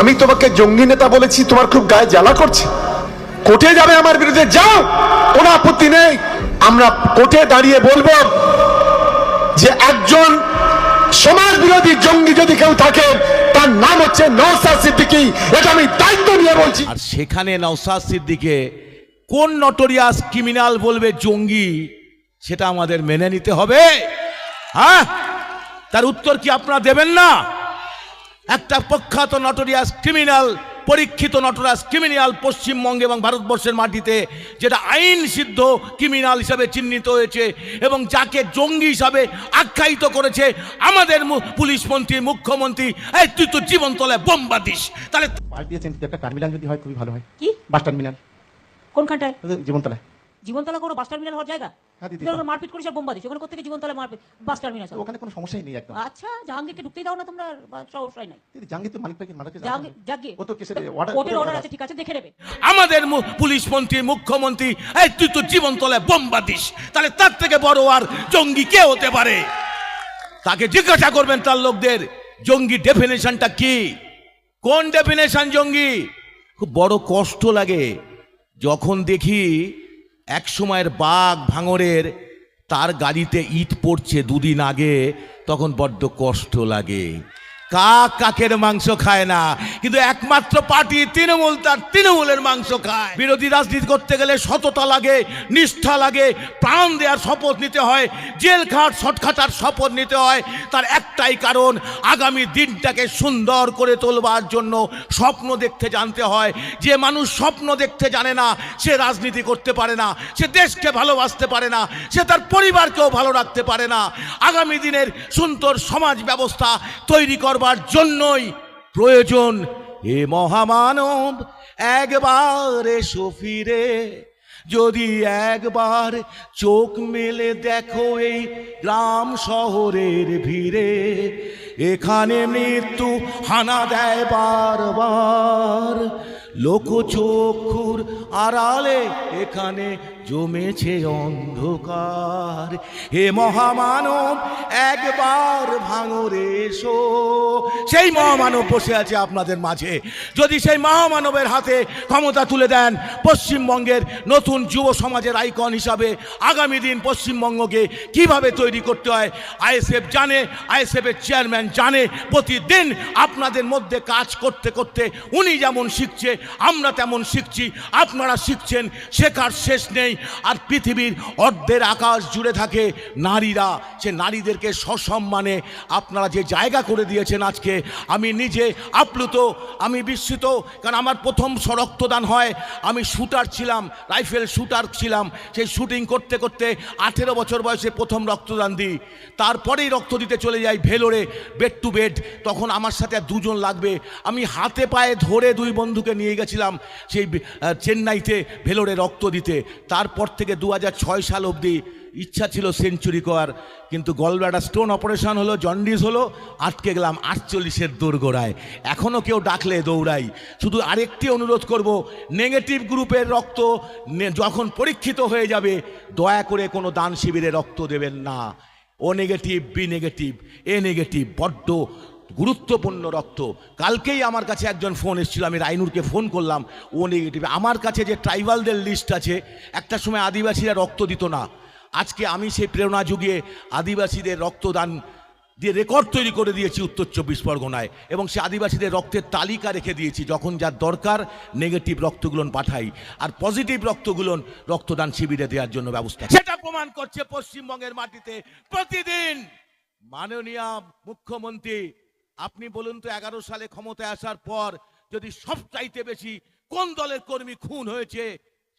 আমি তোমাকে জঙ্গি নেতা বলেছি, তোমার খুব গায়ে জ্বালা করছে। কোর্টে যাবে আমার বিরুদ্ধে, যাও! কোনো আপত্তি নেই। আমরা কোর্টে দাঁড়িয়ে বলব যে একজন সমাজ বিরোধী জঙ্গি যদি কেউ থাকে, তার নাম হচ্ছে নওসাদ সিদ্দিকী। এটা আমি দায়িত্ব নিয়ে বলছি। আর সেখানে নওসাদ সিদ্দিকে কোন নটোরিয়াস ক্রিমিনাল বলবে জঙ্গি, সেটা আমাদের মেনে নিতে হবে। হ্যাঁ? তার উত্তর কি আপনারা দেবেন না? একটা প্রখ্যাত নটোরিয়াস ক্রিমিনাল পরীক্ষিত নটরাস ক্রিমিনাল পশ্চিমবঙ্গে এবং ভারতবর্ষের মাটিতে যেটা আইন সিদ্ধ ক্রিমিনাল হিসাবে চিহ্নিত হয়েছে এবং যাকে জঙ্গি হিসাবে আখ্যায়িত করেছে আমাদের পুলিশ মন্ত্রী মুখ্যমন্ত্রী এই তুই তো জীবন তলায় বোম্বা দিস তাহলে পাশ দিয়েছেন একটা টার্মিনাল যদি হয় খুবই ভালো হয়। কি? Bus terminal কোনখানটায়? জীবনতলায় জীবনতলা কোনো বাস টার্মিনাল হওয়ার জায়গা? মারপিট বোম্বা ওখানে কোথেকে জীবনতলা মারপিট বাস টার্মিনাল ওখানে কোনো সমস্যাই নেই একদম। আচ্ছা জাহাঙ্গীরকে ঢুকতেই দাও না তোমরা সমস্যাই নাই। দিদি জাহাঙ্গীর তো মালিক পাখি মারা গেছে জাহাঙ্গীর জাগিয়ে ও তো কেসের order- কোর্টের অর্ডার আছে। আছে ঠিক আছে দেখে নেবে। আমাদের পুলিশ মন্ত্রী মুখ্যমন্ত্রী এই তুই তো জীবন তলায় বোম্বা দিস তাহলে তার থেকে বড় আর জঙ্গি কে হতে পারে? তাকে জিজ্ঞাসা করবেন তার লোকদের জঙ্গি ডেফিনেশনটা কি? কোন ডেফিনেশন জঙ্গি? খুব বড় কষ্ট লাগে। যখন দেখি এক সময়ের বাঘ ভাঙরের তার গাড়িতে ইট পড়ছে দুদিন আগে তখন বড্ড কষ্ট লাগে। কাক কাকের মাংস খায় না। কিন্তু একমাত্র পার্টি তৃণমূল, তার তৃণমূলের মাংস খায়। বিরোধী রাজনীতি করতে গেলে সততা লাগে, নিষ্ঠা লাগে, প্রাণ দেওয়ার শপথ নিতে হয়, জেল খাট শটখাটার শপথ নিতে হয়। তার একটাই কারণ, আগামী দিনটাকে সুন্দর করে তোলবার জন্য স্বপ্ন দেখতে জানতে হয়। যে মানুষ স্বপ্ন দেখতে জানে না, সে রাজনীতি করতে পারে না, সে দেশকে ভালোবাসতে পারে না, সে তার পরিবারকেও ভালো রাখতে পারে না। আগামী দিনের সুন্দর সমাজ ব্যবস্থা তৈরি করবার জন্যই প্রয়োজন। এ মহামানব, একবার এসো ফিরে। যদি একবার চোখ মেলে দেখো এই গ্রাম শহরের ভিড়ে, এখানে মৃত্যু হানা দেয় বারবার। লোকচক্ষুর আড়ালে এখানে জমেছে অন্ধকার। হে মহামানব একবার ভাঙরে এসো সেই মহামানব বসে আছে আপনাদের মাঝে। যদি সেই মহামানবের হাতে ক্ষমতা তুলে দেন, পশ্চিমবঙ্গের নতুন যুব সমাজের আইকন হিসাবে আগামী দিন পশ্চিমবঙ্গকে কীভাবে তৈরি করতে হয়, আইএসএফ জানে, আইএসএফের চেয়ারম্যান জানে, প্রতিদিন আপনাদের মধ্যে কাজ করতে করতে উনি যেমন শিখছে, আমরা তেমন শিখছি, আপনারা শিখছেন, শেখার শেষ নেই, আর পৃথিবীর অর্ধের আকাশ জুড়ে থাকে নারীরা। সে নারীদেরকে সসম্মানে আপনারা যে জায়গা করে দিয়েছেন আজকে আমি নিজে আপ্লুত, আমি বিস্মিত, কারণ আমার প্রথম রক্তদান হয়। আমি শুটার ছিলাম, রাইফেল শুটার ছিলাম। সেই শুটিং করতে করতে আঠেরো বছর বয়সে প্রথম রক্তদান দিই। তারপরেই রক্ত দিতে চলে যাই ভেলোরে বেড টু বেড তখন আমার সাথে দুজন লাগবে। আমি হাতে পায়ে ধরে দুই বন্ধুকে নিয়ে গেছিলাম সেই চেন্নাইতে ভেলোরে রক্ত দিতে। তারপর থেকে দু হাজার ছয় সাল অবধি ইচ্ছা ছিল সেঞ্চুরি করার, কিন্তু গলব্লাডার স্টোন অপারেশন হলো, জন্ডিস হলো, আটকে গেলাম আটচল্লিশের দোরগোড়ায়। এখনও কেউ ডাকলে দৌড়াই। শুধু আরেকটি অনুরোধ করব, নেগেটিভ গ্রুপের রক্ত যখন পরীক্ষিত হয়ে যাবে, দয়া করে কোনো দান শিবিরে রক্ত দেবেন না। O negative, B negative, A negative, বড্ড গুরুত্বপূর্ণ রক্ত। কালকেই আমার কাছে একজন ফোন এসেছিল, আমি রাইনুরকে ফোন করলাম, ও নেগেটিভ। আমার কাছে যে ট্রাইবালদের লিস্ট আছে, একটা সময় আদিবাসীরা রক্ত দিত না। আজকে আমি সেই প্রেরণা যুগিয়ে আদিবাসীদের রক্তদান দিয়ে রেকর্ড তৈরি করে দিয়েছি উত্তর চব্বিশ পরগনায়। এবং সে আদিবাসীদের রক্তের তালিকা রেখে দিয়েছি, যখন যার দরকার নেগেটিভ রক্তগুলোন পাঠাই। আর পজিটিভ রক্তগুলোন রক্তদান শিবিরে দেওয়ার জন্য ব্যবস্থা সেটা প্রমাণ করছে পশ্চিমবঙ্গের মাটিতে। প্রতিদিন মাননীয় মুখ্যমন্ত্রী, আপনি বলুন তো এগারো সালে ক্ষমতায় আসার পর যদি সবচাইতে বেশি কোন দলের কর্মী খুন হয়েছে,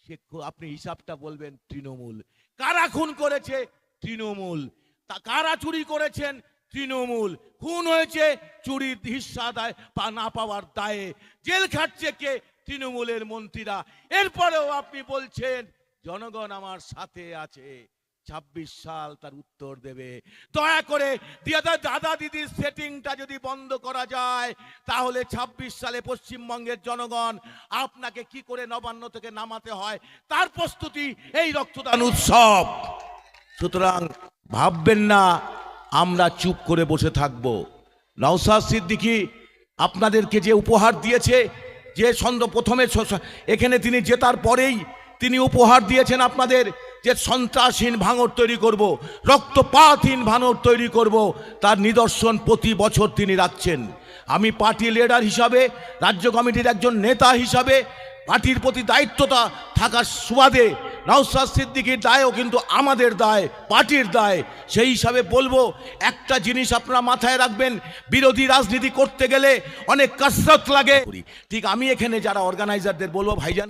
সে আপনি হিসাবটা বলবেন তৃণমূল। কারা খুন করেছে? তৃণমূল। তা কারা চুরি করেছেন? তৃণমূল। খুন হয়েছে চুরির হিস্সা দায় পা না পাওয়ার দায়ে। জেল খাটছে কে? তৃণমূলের মন্ত্রীরা। এরপরেও আপনি বলছেন, জনগণ আমার সাথে আছে। ছাব্বিশ সাল তার উত্তর দেবে। দয়া করে দাদা দাদা দিদির সেটিংটা যদি বন্ধ করা যায়, তাহলে ছাব্বিশ সালে পশ্চিমবঙ্গের জনগণ আপনাকে কি করে নবান্ন থেকে নামাতে হয়? তার প্রস্তুতি এই রক্তদান উৎসব। সুতরাং ভাববেন না, আমরা চুপ করে বসে থাকব। নওসাদ সিদ্দিকি আপনাদেরকে যে উপহার দিয়েছে, যে ছন্দ প্রথমে এখানে তিনি জেতার পরেই তিনি উপহার দিয়েছেন আপনাদের যে সন্ত্রাসহীন ভাঙর তৈরি করব, রক্তপাতহীন ভাঙর তৈরি করব, তার নিদর্শন প্রতি বছর তিনি রাখছেন। আমি পার্টি লিডার হিসাবে, রাজ্য কমিটির একজন নেতা হিসাবে, পার্টির প্রতি দায়িত্বতা থাকার সুবাদে নওসাদ সিদ্দিকির দায়ও কিন্তু আমাদের দায়, পার্টির দায়। সেই হিসাবে বলব, একটা জিনিস আপনারা মাথায় রাখবেন, বিরোধী রাজনীতি করতে গেলে অনেক কসরত লাগে। ঠিক আমি এখানে যারা অর্গানাইজারদের বলব, ভাইজান।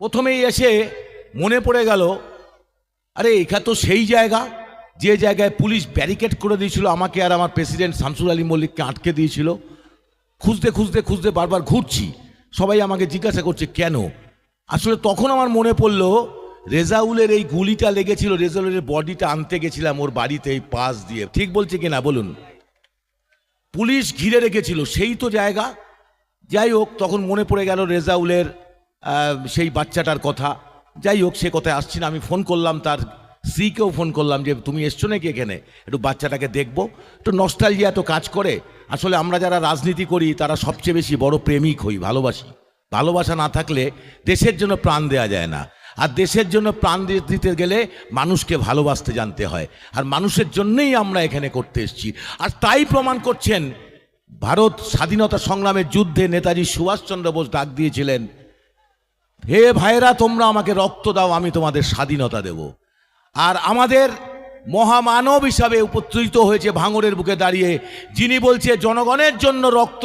প্রথমেই এসে মনে পড়ে গেল, আরে এটা তো সেই জায়গা, যে জায়গায় পুলিশ ব্যারিকেড করে দিয়েছিল আমাকে আর আমার প্রেসিডেন্ট শামসুল আলী মল্লিককে আটকে দিয়েছিল। খুঁজতে খুঁজতে খুঁজতে বারবার ঘুরছি। সবাই আমাকে জিজ্ঞাসা করছে, কেন? আসলে তখন আমার মনে পড়ল, রেজাউলের এই গুলিটা লেগেছিল, রেজাউলের বডিটা আনতে গেছিলাম ওর বাড়িতে এই পাশ দিয়ে। ঠিক বলছে কিনা, বলুন। পুলিশ ঘিরে রেখেছিল, সেই তো জায়গা। যাই হোক, তখন মনে পড়ে গেল রেজাউলের সেই বাচ্চাটার কথা। যাই হোক, সে কথায় আসছি না। আমি ফোন করলাম, তার স্ত্রীকেও ফোন করলাম যে, তুমি এসছো নাকি এখানে? একটু বাচ্চাটাকে দেখব। একটু নস্টালজিয়া তো কাজ করে। আসলে আমরা যারা রাজনীতি করি, তারা সবচেয়ে বেশি বড় প্রেমিক হই, ভালোবাসি। ভালোবাসা না থাকলে দেশের জন্য প্রাণ দেওয়া যায় না। আর দেশের জন্য প্রাণ দিতে গেলে মানুষকে ভালোবাসতে জানতে হয়। আর মানুষের জন্যই আমরা এখানে করতে এসেছি। আর তাই প্রমাণ করছেন, ভারত স্বাধীনতা সংগ্রামের যুদ্ধে নেতাজি সুভাষচন্দ্র বোস ডাক দিয়েছিলেন হে ভাইরা তোমরা আমাকে রক্ত দাও, আমি তোমাদের স্বাধীনতা দেব। আর আমাদের মহামানব হিসাবে উপস্থিত হয়েছে ভাঙরের বুকে দাঁড়িয়ে, যিনি বলছে, জনগণের জন্য রক্ত